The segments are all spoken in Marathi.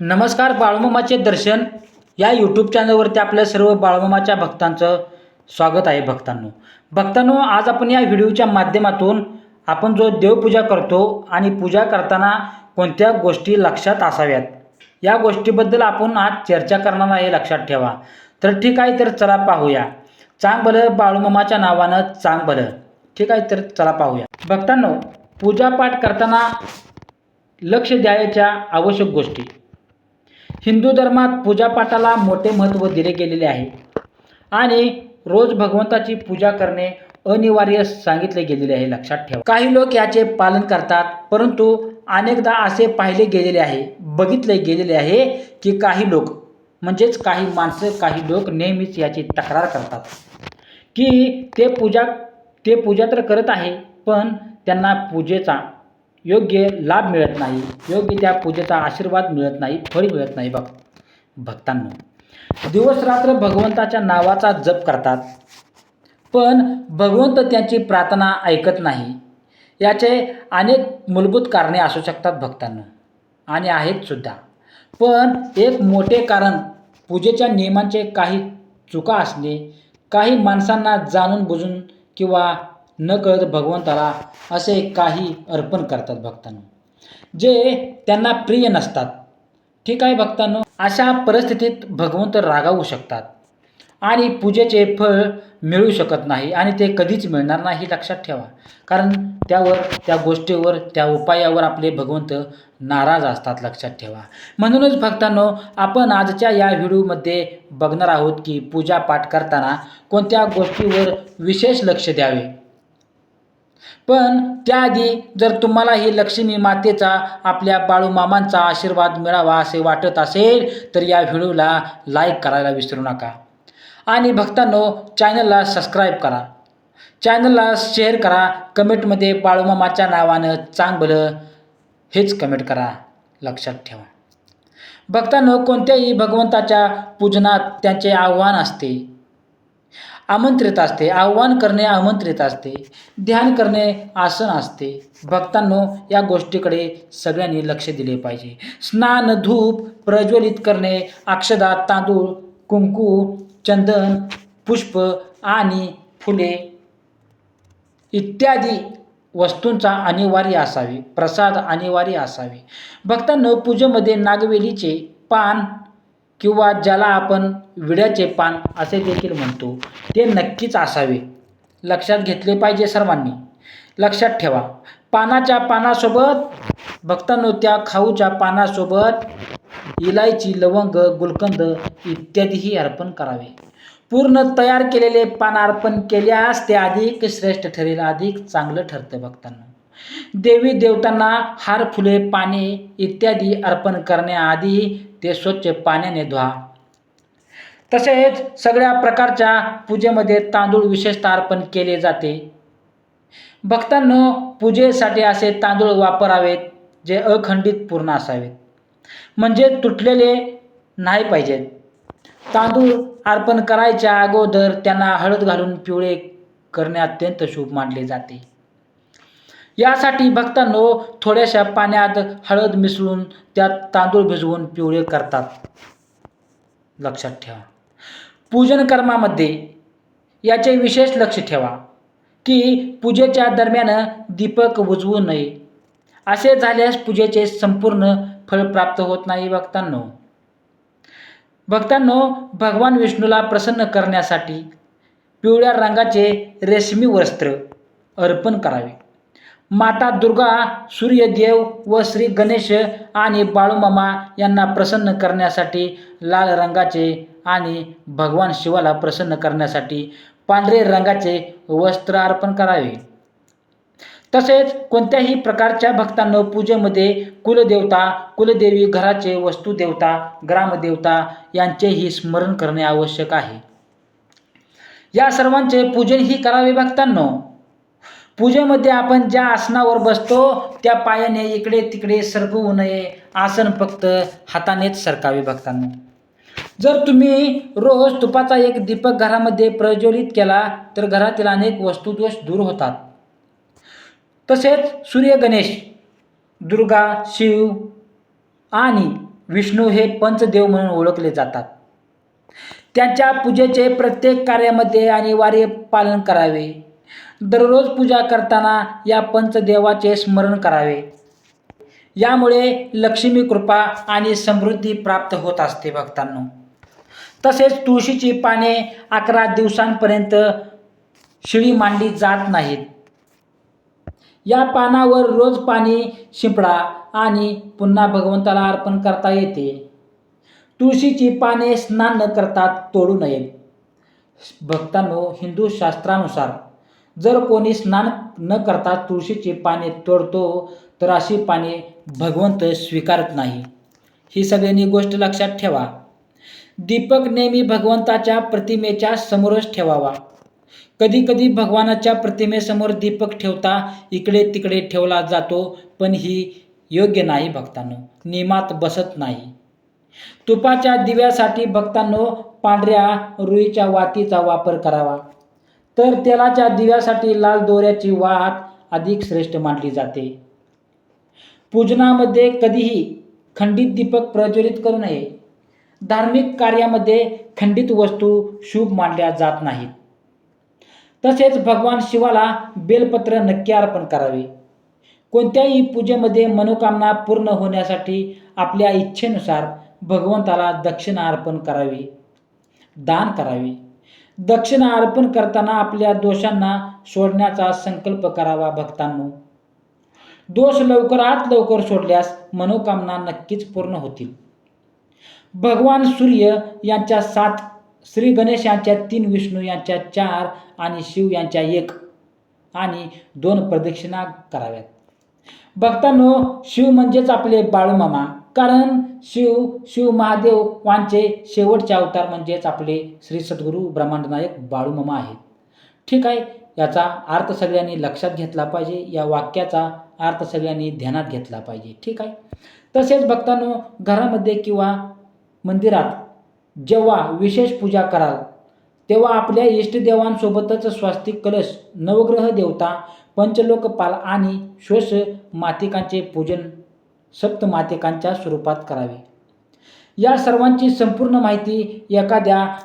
नमस्कार बाळूमामाचे दर्शन. या यूट्यूब चॅनलवरती आपल्या सर्व बाळूमामाच्या भक्तांचं स्वागत आहे भक्तांनो. भक्तांनो आज आपण या व्हिडिओच्या माध्यमातून आपण जो देवपूजा करतो आणि पूजा करताना कोणत्या गोष्टी लक्षात असाव्यात? या गोष्टीबद्दल आपण आज चर्चा करणार आहे लक्षात ठेवा. तर ठीक आहे तर चला पाहूया. चांग बलं बाळूमामाच्या नावानं चांग बलं ठीक आहे तर चला पाहूया. भक्तांनो पूजापाठ करताना लक्ष द्यायच्या आवश्यक गोष्टी. हिंदू धर्मात पूजापाठाला मोठे महत्त्व दिले गेलेले आहे. आणि रोज भगवंताची पूजा करणे अनिवार्य सांगितले गेलेले आहे लक्षात ठेवा. काही लोक याचे पालन करतात परंतु अनेकदा असे पाहिले गेलेले आहे बघितले गेलेले आहे की काही लोक म्हणजेच काही माणसं काही लोक नेहमीच याची तक्रार करतात. की ते पूजा ते पूजा तर करत आहे पण त्यांना पूजेचा योग्य लाभ मिळत नाही योग्य त्या पूजेचा आशीर्वाद मिळत नाही फळ मिळत नाही बघ. भक्तांना दिवस रात्र भगवंताच्या नावाचा जप करतात पण भगवंत त्यांची प्रार्थना ऐकत नाही. याचे अनेक मूलभूत कारणे असू शकतात भक्तांना आणि आहेत सुद्धा. पण एक मोठे कारण पूजेच्या नियमांचे काही चुका असणे काही माणसांना जाणून बुजून किंवा न कळत भगवंताला असे काही अर्पण करतात भक्तांना. जे त्यांना प्रिय नसतात. ठीक आहे भक्तांनो अशा परिस्थितीत भगवंत रागावू शकतात. आणि पूजेचे फळ मिळू शकत नाही आणि ते कधीच मिळणार नाही लक्षात ठेवा. कारण त्यावर त्या गोष्टीवर त्या उपायावर आपले भगवंत नाराज असतात लक्षात ठेवा. म्हणूनच भक्तांनो आपण आजच्या या व्हिडिओमध्ये बघणार आहोत की पूजा पाठ करताना कोणत्या गोष्टीवर विशेष लक्ष द्यावे? पण त्याआधी जर तुम्हाला ही लक्ष्मी मातेचा आपल्या बाळूमामांचा आशीर्वाद मिळावा असे वाटत असेल तर या व्हिडिओला लाईक करायला विसरू नका. आणि भक्तांनो चॅनलला सबस्क्राईब करा. चॅनलला शेअर करा. कमेंटमध्ये बाळूमामाच्या नावानं चांगलं हेच कमेंट करा. लक्षात ठेवा. भक्तांनो कोणत्याही भगवंताच्या पूजनात त्यांचे आव्हान असते. आमंत्रित असते आव्हान करणे आमंत्रित असते ध्यान करणे आसन असते. भक्तांनो या गोष्टीकडे सगळ्यांनी लक्ष दिले पाहिजे. स्नान धूप प्रज्वलित करणे अक्षदा तांदूळ कुंकू चंदन पुष्प आणि फुले इत्यादी वस्तूंचा अनिवार्य असावे प्रसाद अनिवार्य असावे. भक्तांनो पूजेमध्ये नागवेलीचे पान किंवा ज्याला आपण विड्याचे पान असे देखील म्हणतो ते नक्कीच असावे. लक्षात घेतले पाहिजे सर्वांनी. लक्षात ठेवा पानाच्या पानासोबत भक्तांनो त्या खाऊच्या पानासोबत इलायची लवंग गुलकंद इत्यादीही अर्पण करावे. पूर्ण तयार केलेले पान अर्पण केल्यास ते अधिक श्रेष्ठ ठरेल अधिक चांगलं ठरतं भक्तांना देवी देवतांना हार फुले पाने इत्यादी अर्पण करण्याआधी ते स्वच्छ पाण्याने धुवा. तसेच सगळ्या प्रकारच्या पूजेमध्ये तांदूळ विशेषतः अर्पण केले जाते. भक्तांनो पूजेसाठी असे तांदूळ वापरावेत जे अखंडित पूर्ण असावेत. म्हणजे तुटलेले नाही पाहिजेत. तांदूळ अर्पण करायच्या अगोदर त्यांना हळद घालून पिवळे करणे अत्यंत शुभ मानले जाते. यासाठी भक्तांनो थोड्याशा पाण्यात हळद मिसळून त्यात तांदूळ भिजवून पिवळे करतात. लक्षात ठेवा. पूजन कर्मामध्ये याचे विशेष लक्ष ठेवा की पूजेच्या दरम्यान दीपक उजवू नये. असे झाल्यास पूजेचे संपूर्ण फळ प्राप्त होत नाही भक्तांनो. भक्तांनो भगवान विष्णूला प्रसन्न करण्यासाठी पिवळ्या रंगाचे रेशमी वस्त्र अर्पण करावे. माता दुर्गा सूर्यदेव व श्री गणेश आणि बाळूमामा यांना प्रसन्न करण्यासाठी लाल रंगाचे आणि भगवान शिवाला प्रसन्न करण्यासाठी पांढरे रंगाचे वस्त्र अर्पण करावे. तसेच कोणत्याही प्रकारच्या भक्तांनो पूजेमध्ये कुलदेवता कुलदेवी घराचे वस्तुदेवता ग्रामदेवता यांचेही स्मरण करणे आवश्यक आहे. या सर्वांचे पूजनही करावे भक्तांनो. पूजेमध्ये आपण ज्या आसनावर बसतो त्या पायाने इकडे तिकडे सरकवू नये. आसन फक्त हातानेच सरकावे भक्तांना. जर तुम्ही रोज तुपाचा एक दीपक घरामध्ये प्रज्वलित केला तर घरातील अनेक वस्तुदोष दूर होतात. तसेच सूर्य गणेश दुर्गा शिव आणि विष्णू हे पंचदेव म्हणून ओळखले जातात. त्यांच्या पूजेचे प्रत्येक कार्यामध्ये अनिवार्य पालन करावे. दररोज पूजा करताना या पंचदेवाचे स्मरण करावे. यामुळे लक्ष्मी कृपा आणि समृद्धी प्राप्त होत असते भक्तांनो. तसेच तुळशीची पाने अकरा दिवसांपर्यंत शिळी मांडली जात नाहीत. या पानावर रोज पाणी शिंपडा आणि पुन्हा भगवंताला अर्पण करता येते. तुळशीची पाने स्नान न करता तोडू नयेत. भक्तांनो हिंदू शास्त्रानुसार जर कोणी स्नान न करता तुळशीची पाने तोडतो तर अशी पाने भगवंत स्वीकारत नाही. ही सगळ्यांनी गोष्ट लक्षात ठेवा. दीपक नेहमी भगवंताच्या प्रतिमेच्या समोरच ठेवावा. कधी कधी भगवानाच्या प्रतिमेसमोर दीपक ठेवता इकडे तिकडे ठेवला जातो पण ही योग्य नाही भक्तांनो. नियमात बसत नाही. तुपाच्या दिव्यासाठी भक्तांनो पांढऱ्या रुईच्या वातीचा वापर करावा. तर तेलाच्या दिव्यासाठी लाल दोऱ्याची वाहत अधिक श्रेष्ठ मानली जाते. पूजनामध्ये कधीही खंडित दीपक प्रज्वलित करू नये. धार्मिक कार्यामध्ये खंडित वस्तू शुभ मानल्या जात नाहीत. तसेच भगवान शिवाला बेलपत्र नक्की अर्पण करावे. कोणत्याही पूजेमध्ये मनोकामना पूर्ण होण्यासाठी आपल्या इच्छेनुसार भगवंताला दक्षिणा अर्पण करावी. दान करावे. दक्षिणा अर्पण करताना आपल्या दोषांना सोडण्याचा संकल्प करावा भक्तांनो. दोष लवकरात लवकर सोडल्यास मनोकामना नक्कीच पूर्ण होतील. भगवान सूर्य यांच्या सात श्री गणेश यांच्या तीन विष्णू यांच्या चार आणि शिव यांच्या एक आणि दोन प्रदक्षिणा कराव्यात. भक्तांनो शिव म्हणजेच आपले बाळूमामा. कारण शिव शिव महादेव वांचे शेवटचे अवतार म्हणजेच आपले श्री सद्गुरू ब्रह्मांडनायक बाळूममा बाळूमामा आहेत. ठीक आहे याचा अर्थ सगळ्यांनी लक्षात घेतला पाहिजे या वाक्याचा अर्थ सगळ्यांनी ध्यानात घेतला पाहिजे. ठीक आहे? तसेच भक्तांनो घरामध्ये किंवा मंदिरात जेव्हा विशेष पूजा कराल तेव्हा आपल्या इष्टदेवांसोबतच स्वास्तिक कलश नवग्रह देवता पंचलोकपाल आणि श्वस मातिकांचे पूजन सप्तमातिकांच्या स्वरूपात करावे. या सर्वांची संपूर्ण माहिती एखाद्या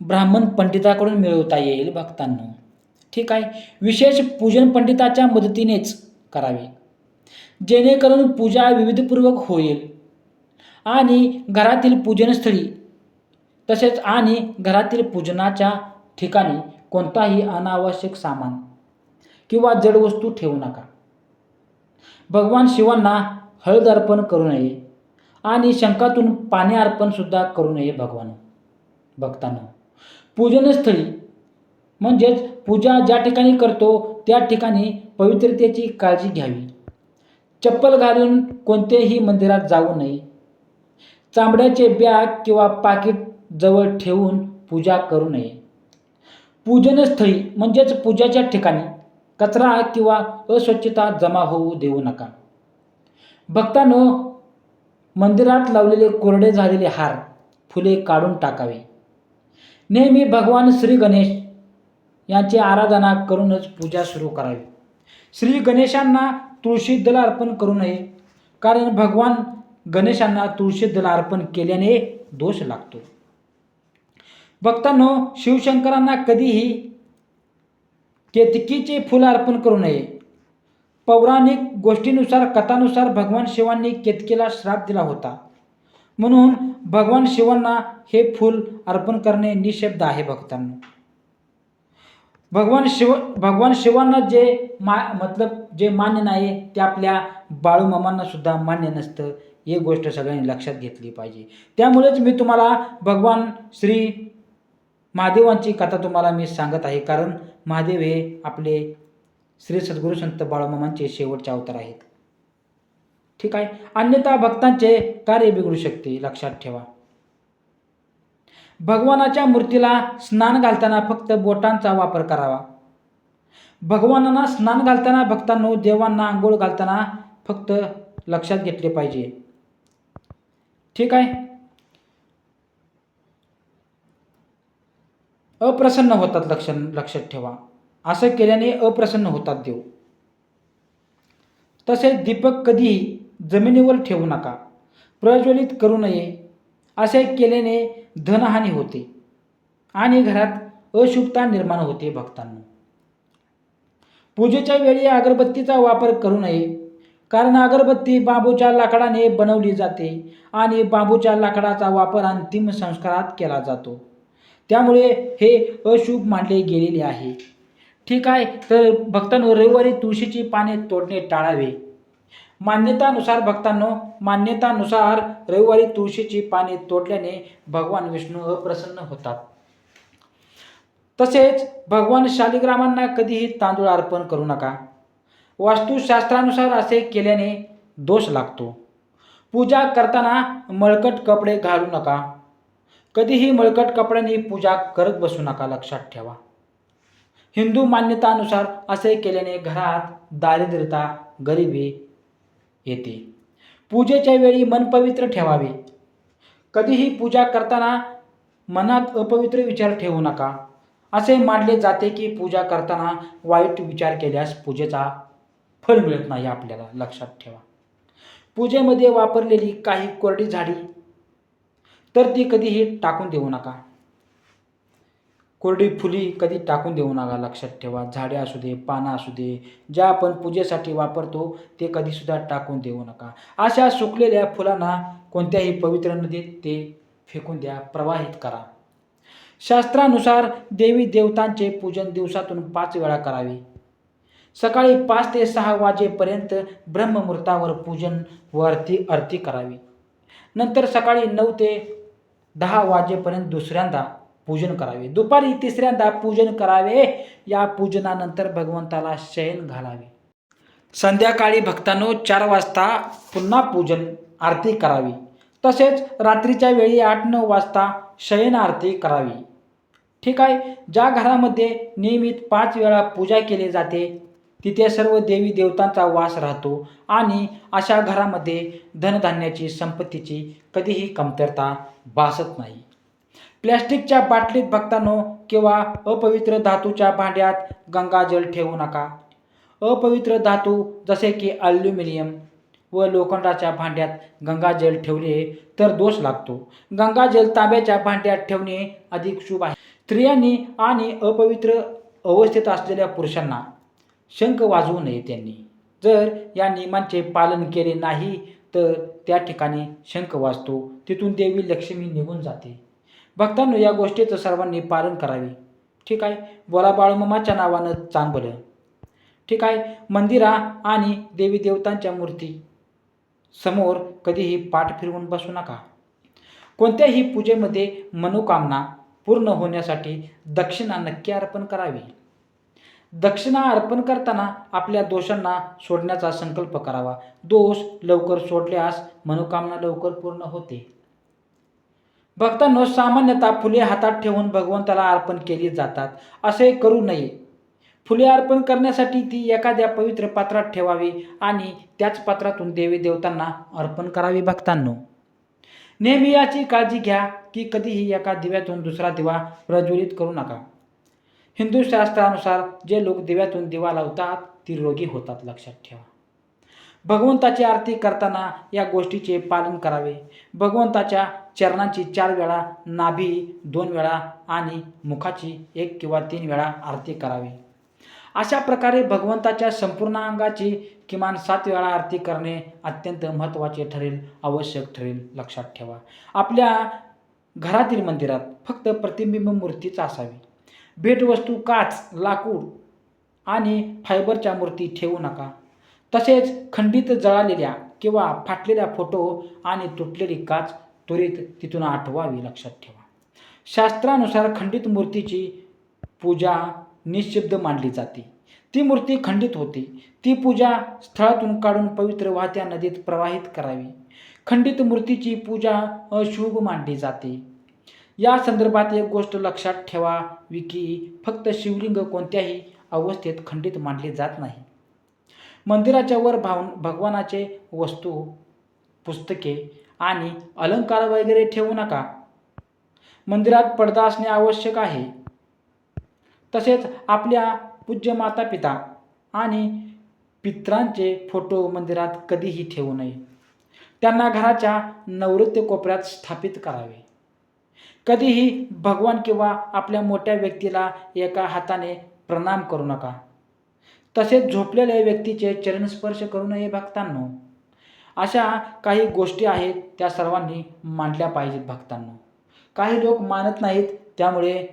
ब्राह्मण पंडिताकडून मिळवता येईल भक्तांना. ठीक आहे? विशेष पूजन पंडिताच्या मदतीनेच करावे. जेणेकरून पूजा विविधपूर्वक होईल आणि घरातील पूजनस्थळी तसेच आणि घरातील पूजनाच्या ठिकाणी कोणताही अनावश्यक सामान किंवा जड वस्तू ठेवू नका. भगवान शिवांना हळद अर्पण करू नये आणि शंकातून पाणी अर्पणसुद्धा करू नये भगवान. भक्तांना पूजनस्थळी म्हणजेच पूजा ज्या ठिकाणी करतो त्या ठिकाणी पवित्रतेची काळजी घ्यावी. चप्पल घालून कोणत्याही मंदिरात जाऊ नये. चांबड्याचे बॅग किंवा पाकिट जवळ ठेवून पूजा करू नये. पूजनस्थळी म्हणजेच पूजाच्या ठिकाणी कचरा किंवा अस्वच्छता जमा होऊ देऊ नका. भक्तांनो मंदिरात लावलेले कोरडे झालेले हार फुले काढून टाकावे. नेहमी भगवान श्री गणेश यांची आराधना करूनच पूजा सुरू करावी. श्री गणेशांना तुळशी दल अर्पण करू नये कारण भगवान गणेशांना तुळशी दल अर्पण केल्याने दोष लागतो. भक्तांनो शिवशंकरांना कधीही केतकीचे फुल अर्पण करू नये पौराणिक गोष्टीनुसार कथानुसार भगवान शिवांनी केतकीला श्राप दिला होता. म्हणून भगवान शिवांना हे फूल अर्पण करणे निशब्द आहे भक्तांना. भगवान शिव भगवान शिवांना जे मा मतलब जे मान्य नाही ते आपल्या बाळूमामांना सुद्धा मान्य नसतं. ही गोष्ट सगळ्यांनी लक्षात घेतली पाहिजे. त्यामुळेच मी तुम्हाला भगवान श्री महादेवांची कथा तुम्हाला मी सांगत आहे. कारण महादेव हे आपले श्री सद्गुरू संत बाळमामांचे शेवटचे अवतार आहेत. ठीक आहे? अन्यथा भक्तांचे कार्य बिघडू शकते लक्षात ठेवा. भगवानाच्या मूर्तीला स्नान घालताना फक्त बोटांचा वापर करावा. भगवानांना स्नान घालताना भक्तांनो देवांना आंघोळ घालताना फक्त लक्षात घेतले पाहिजे. ठीक आहे? अप्रसन्न होतात लक्ष लक्षात ठेवा. असं केल्याने अप्रसन्न होतात देव. तसेच दीपक कधीही जमिनीवर ठेवू नका. प्रज्वलित करू नये. असे केल्याने धनहानी होते आणि घरात अशुभता निर्माण होते भक्तांना. पूजेच्या वेळी अगरबत्तीचा वापर करू नये. कारण अगरबत्ती बांबूच्या लाकडाने बनवली जाते आणि बांबूच्या लाकडाचा वापर अंतिम संस्कारात केला जातो. त्यामुळे हे अशुभ मानले गेलेले आहे. ठीक आहे तर भक्तांनो रविवारी तुळशीची पाने तोडणे टाळावे. मान्यतानुसार भक्तांनो मान्यतानुसार रविवारी तुळशीची पाने तोडल्याने भगवान विष्णू अप्रसन्न होतात. तसेच भगवान शालिग्रामांना कधीही तांदूळ अर्पण करू नका. वास्तुशास्त्रानुसार असे केल्याने दोष लागतो. पूजा करताना मळकट कपडे घालू नका. कधीही मळकट कपड्यांनी पूजा करत बसू नका लक्षात ठेवा. हिंदू मान्यतानुसार असे केल्याने घरात दारिद्र्यता गरिबी येते. पूजेच्या वेळी मन पवित्र ठेवावे. कधीही पूजा करताना मनात अपवित्र विचार ठेवू नका. असे मानले जाते की पूजा करताना वाईट विचार केल्यास पूजेचा फळ मिळत नाही आपल्याला लक्षात ठेवा. पूजेमध्ये वापरलेली काही कोरडी झाडी तर ती कधीही टाकून देऊ नका. कोरडी फुली कधी टाकून देऊ नका लक्षात ठेवा. झाडे असू दे पानं असू दे ज्या आपण पूजेसाठी वापरतो ते कधीसुद्धा टाकून देऊ नका. अशा सुकलेल्या फुलांना कोणत्याही पवित्र नदीत ते फेकून द्या प्रवाहित करा. शास्त्रानुसार देवी देवतांचे पूजन दिवसातून पाच वेळा करावे. सकाळी पाच ते सहा वाजेपर्यंत ब्रह्ममुहूर्तावर पूजन व आरती आरती करावी. नंतर सकाळी नऊ ते दहा वाजेपर्यंत दुसऱ्यांदा पूजन करावे. दुपारी तिसऱ्यांदा पूजन करावे. या पूजनानंतर भगवंताला शयन घालावे. संध्याकाळी भक्तांनो चार वाजता पुन्हा पूजन आरती करावी. तसेच रात्रीच्या वेळी आठ नऊ वाजता शयन आरती करावी. ठीक आहे? ज्या घरामध्ये नियमित पाच वेळा पूजा केली जाते तिथे सर्व देवी देवतांचा वास राहतो आणि अशा घरामध्ये धनधान्याची संपत्तीची कधीही कमतरता भासत नाही. प्लॅस्टिकच्या बाटलीत भक्तांनो किंवा अपवित्र धातूच्या भांड्यात गंगाजल ठेवू नका. अपवित्र धातू जसे की अल्युमिनियम व लोखंडाच्या भांड्यात गंगाजल ठेवले तर दोष लागतो. गंगाजल तांब्याच्या भांड्यात ठेवणे अधिक शुभ आहे. स्त्रियांनी आणि अपवित्र अवस्थेत असलेल्या पुरुषांना शंख वाजवू नये त्यांनी. जर या नियमांचे पालन केले नाही तर त्या ठिकाणी शंख वाजतो. तिथून देवी लक्ष्मी निघून जाते. भक्तांनो या गोष्टीचं सर्वांनी पालन करावे. ठीक आहे? बोला बाळूमामाच्या नावानं चांगलं ठीक आहे? मंदिरा आणि देवी देवतांच्या मूर्ती समोर कधीही पाठ फिरवून बसू नका. कोणत्याही पूजेमध्ये मनोकामना पूर्ण होण्यासाठी दक्षिणा नक्की अर्पण करावी. दक्षिणा अर्पण करताना आपल्या दोषांना सोडण्याचा संकल्प करावा. दोष लवकर सोडल्यास मनोकामना लवकर पूर्ण होते. भक्तांनो सामान्यतः फुले हातात ठेवून भगवंताला अर्पण केली जातात. असे करू नये. फुले अर्पण करण्यासाठी ती एखाद्या पवित्र पात्रात ठेवावी आणि त्याच पात्रातून देवी देवतांना अर्पण करावी भक्तांनो. नेहमी याची काळजी घ्या की कधीही एका दिव्यातून दुसरा दिवा प्रज्वलित करू नका. हिंदू शास्त्रानुसार जे लोक दिव्यातून दिवा लावतात ती रोगी होतात लक्षात ठेवा. भगवंताची आरती करताना या गोष्टीचे पालन करावे. भगवंताच्या चरणांची चार वेळा नाभी दोन वेळा आणि मुखाची एक किंवा तीन वेळा आरती करावी. अशा प्रकारे भगवंताच्या संपूर्ण अंगाची किमान सात वेळा आरती करणे अत्यंत महत्त्वाचे ठरेल आवश्यक ठरेल लक्षात ठेवा. आपल्या घरातील मंदिरात फक्त प्रतिबिंब मूर्तीच असावी. भेटवस्तू काच लाकूड आणि फायबरच्या मूर्ती ठेवू नका. तसेच खंडित जळालेल्या किंवा फाटलेल्या फोटो आणि तुटलेली काच त्वरित तिथून आठवावी लक्षात ठेवा. शास्त्रानुसार खंडित मूर्तीची पूजा निश्शब्द मानली जाते. ती मूर्ती खंडित होते. ती पूजा स्थळातून काढून पवित्र वाहत्या नदीत प्रवाहित करावी. खंडित मूर्तीची पूजा अशुभ मानली जाते. या संदर्भात एक गोष्ट लक्षात ठेवावी की फक्त शिवलिंग कोणत्याही अवस्थेत खंडित मानले जात नाही. मंदिराच्या वर भाव भगवानाचे वस्तू पुस्तके आणि अलंकार वगैरे ठेवू नका. मंदिरात पडदा असणे आवश्यक आहे. तसेच आपल्या पूज्य माता पिता आणि पित्रांचे फोटो मंदिरात कधीही ठेवू नये. त्यांना घराच्या नैऋत्य कोपऱ्यात स्थापित करावे. कधीही भगवान किंवा आपल्या मोठ्या व्यक्तीला एका हाताने प्रणाम करू नका. तसेच झोपलेल्या व्यक्तीचे चरणस्पर्श करू नये भक्तांनो. अशा काही गोष्टी आहेत त्या सर्वांनी मांडल्या पाहिजेत भक्तांनो. काही लोक मानत नाहीत त्यामुळे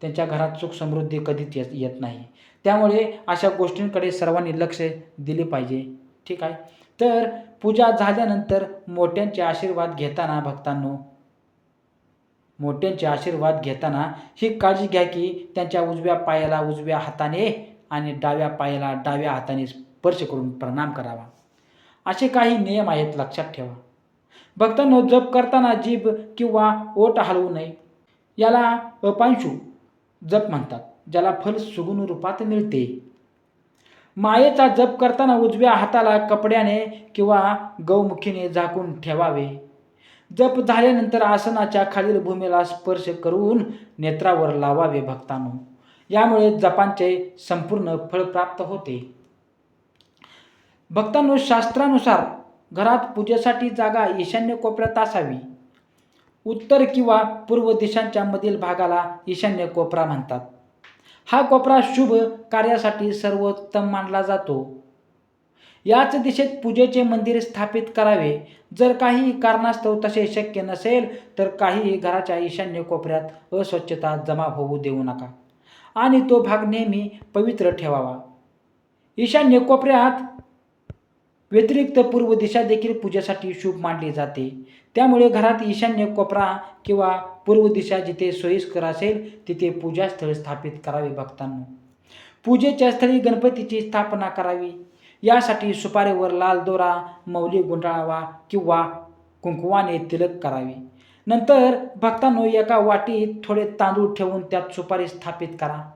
त्यांच्या घरात सुख समृद्धी कधीच येत येत नाही. त्यामुळे अशा गोष्टींकडे सर्वांनी लक्ष दिले पाहिजे. ठीक आहे? तर पूजा झाल्यानंतर मोठ्यांचे आशीर्वाद घेताना भक्तांनो मोठ्यांचे आशीर्वाद घेताना ही काळजी घ्या की त्यांच्या उजव्या पायाला उजव्या हाताने आणि डाव्या पायाला डाव्या हाताने स्पर्श करून प्रणाम करावा. असे काही नियम आहेत लक्षात ठेवा. भक्तांनो जप करताना जीभ किंवा ओट हलवू नये. याला अपांशू जप म्हणतात ज्याला फल सुगुण रूपात मिळते. मायेचा जप करताना उजव्या हाताला कपड्याने किंवा गौमुखीने झाकून ठेवावे. जप झाल्यानंतर आसनाच्या खालील भूमीला स्पर्श करून नेत्रावर लावावे भक्तांनो. यामुळे जपांचे संपूर्ण फळ प्राप्त होते. भक्तांनो शास्त्रानुसार घरात पूजेसाठी जागा ईशान्य कोपऱ्यात असावी. उत्तर किंवा पूर्व दिशांच्या मधील भागाला ईशान्य कोपरा म्हणतात. हा कोपरा शुभ कार्यासाठी सर्वोत्तम मानला जातो. याच दिशेत पूजेचे मंदिर स्थापित करावे. जर काही कारणास्तव तसे शक्य नसेल तर काही घराच्या ईशान्य कोपऱ्यात अस्वच्छता जमा होऊ देऊ नका. आणि तो भाग नेहमी पवित्र ठेवावा. ईशान्य कोपऱ्यात व्यतिरिक्त पूर्व दिशा देखील पूजेसाठी शुभ मानली जाते. त्यामुळे घरात ईशान्य कोपरा किंवा पूर्व दिशा जिथे सोयीस्कर असेल तिथे पूजास्थळ स्थापित करावे भक्तांनो. पूजेच्या स्थळी गणपतीची स्थापना करावी. यासाठी सुपारीवर लाल दोरा मौली गुंडाळावा किंवा कुंकुवाने तिलक करावे. नंतर भक्तांनो एका वाटीत थोडे तांदूळ ठेवून त्यात सुपारी स्थापित करा.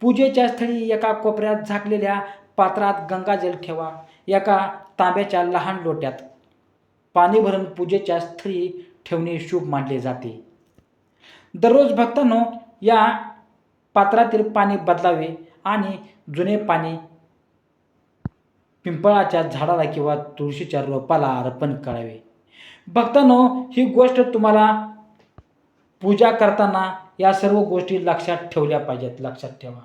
पूजेच्या स्थळी एका कोपऱ्यात झाकलेल्या पात्रात गंगाजल ठेवा. एका तांब्याच्या लहान लोट्यात पाणी भरून पूजेच्या स्त्री ठेवणे शुभ मानले जाते. दररोज भक्तांनो या पात्रातील पाणी बदलावे आणि जुने पाणी पिंपळाच्या झाडाला किंवा तुळशीच्या रोपाला अर्पण करावे. भक्तांनो ही गोष्ट तुम्हाला पूजा करताना या सर्व गोष्टी लक्षात ठेवल्या पाहिजेत लक्षात ठेवा.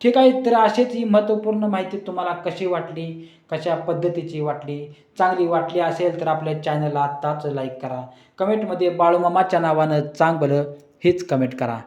ठीक आहे तर अशीच ही महत्त्वपूर्ण माहिती तुम्हाला कशी वाटली कशा पद्धतीची वाटली चांगली वाटली असेल तर आपल्या चॅनलला आत्ताच लाईक करा. कमेंटमध्ये बाळूमामाच्या नावानं चांगलं हेच कमेंट करा.